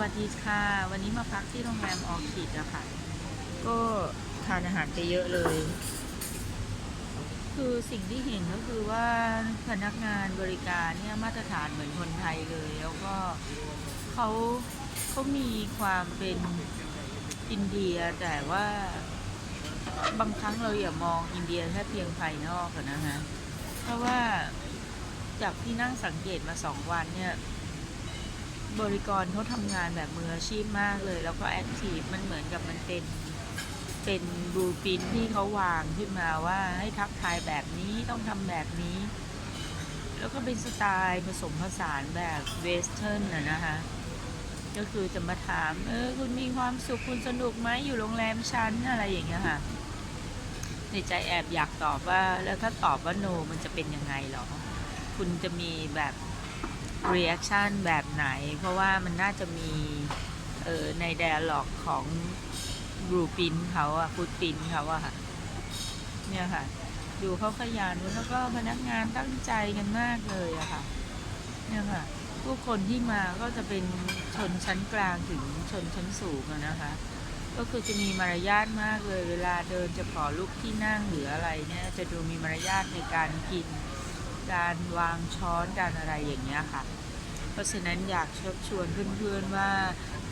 วัสดีค่ะ วันนี้มาพักที่โรงแรมออคิดอะค่ะ ก็ทานอาหารไปเยอะเลย คือสิ่งที่เห็นก็คือว่าพนักงานบริการเนี่ยมาตรฐานเหมือนคนไทยเลย แล้วก็เขาเขามีความเป็นอินเดียแต่ว่าบางครั้งเราอย่ามองอินเดียแค่เพียงภายนอกอะนะฮะเพราะว่าจากที่นั่งสังเกตมาสองวันเนี่ย บริกรเขาทำงานแบบมืออาชีพมากเลย แล้วก็แอคทีฟมันเหมือนกับมันเป็นเป็นบลูปินที่เขาวางขึ้นมาว่าให้ทักทายแบบนี้ต้องทำแบบนี้ แล้วก็เป็นสไตล์ผสมผสานแบบเวสเทิร์นนะนะคะก็คือจะมาถาม เออ คุณมีความสุขคุณสนุกไหมอยู่โรงแรมชั้นอะไรอย่างเงี้ยค่ะ ในใจแอบอยากตอบว่า แล้วถ้าตอบว่า no มันจะเป็นยังไงหรอ คุณจะมีแบบ reaction แบบไหน เพราะว่ามันน่าจะมีเออใน dialog ของบลูปินเขาอะฟุตปินเขาอะค่ะ เนี่ยค่ะ ดูเขาขยันแล้วก็พนักงานตั้งใจกันมากเลยอะค่ะ เนี่ยค่ะ ผู้คนที่มาก็จะเป็นชนชั้นกลางถึงชนชั้นสูงอะนะคะ ก็คือจะมีมารยาทมากเลย เวลาเดินจะขอลุกที่นั่งหรืออะไรเนี่ย จะดูมีมารยาทในการกิน การวางช้อนการอะไรอย่างเงี้ยค่ะ เพราะฉะนั้นอยากเชิญชวนเพื่อนๆว่า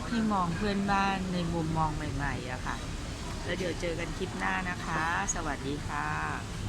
ให้มองเพื่อนบ้านในมุมมองใหม่ๆอะค่ะ แล้วเดี๋ยวเจอกันคลิปหน้านะคะ สวัสดีค่ะ